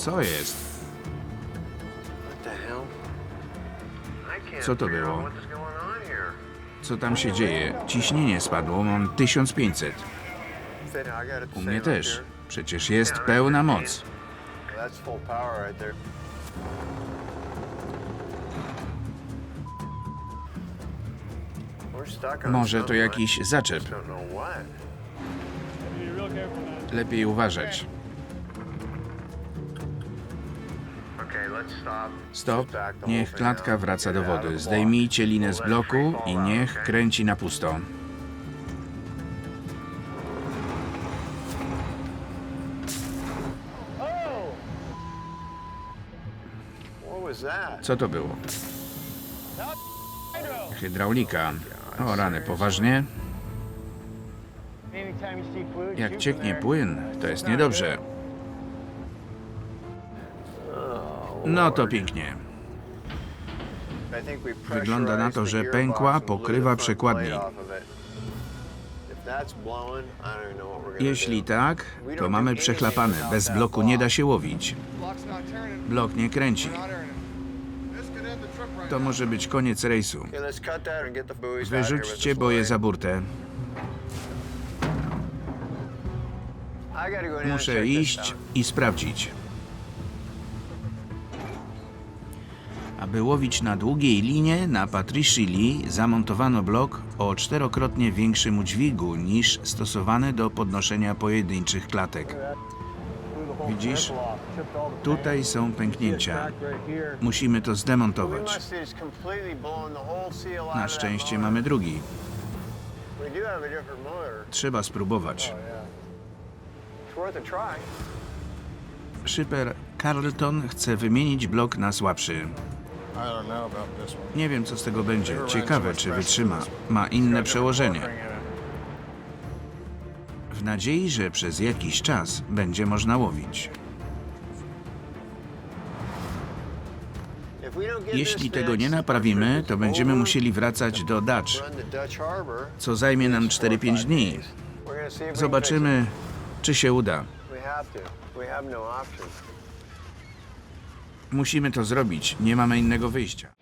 Co jest? Co to było? Co tam się dzieje? Ciśnienie spadło, mam 1500. Fit, I got it the U mnie też. Przecież jest pełna moc. Może to jakiś zaczep. Lepiej uważać. Stop. Niech klatka wraca do wody. Zdejmijcie linę z bloku i niech kręci na pusto. That? Co to było? Hydraulika. O rany, poważnie? Jak cieknie płyn, to jest niedobrze. No to pięknie. Wygląda na to, że pękła pokrywa przekładni. Jeśli tak, to mamy przechlapane. Bez bloku nie da się łowić. Blok nie kręci. To może być koniec rejsu. Wyrzućcie boje za burtę. Muszę iść i sprawdzić. Aby łowić na długiej linie, na Patriciili zamontowano blok o czterokrotnie większym udźwigu niż stosowany do podnoszenia pojedynczych klatek. Widzisz? Tutaj są pęknięcia. Musimy to zdemontować. Na szczęście mamy drugi. Trzeba spróbować. Try. Szyper Carlton chce wymienić blok na słabszy. Nie wiem, co z tego będzie. Ciekawe, czy wytrzyma. Ma inne przełożenie. W nadziei, że przez jakiś czas będzie można łowić. Jeśli tego nie naprawimy, to będziemy musieli wracać do Dutch, co zajmie nam 4-5 dni. Zobaczymy, czy się uda. Musimy to zrobić. Nie mamy innego wyjścia.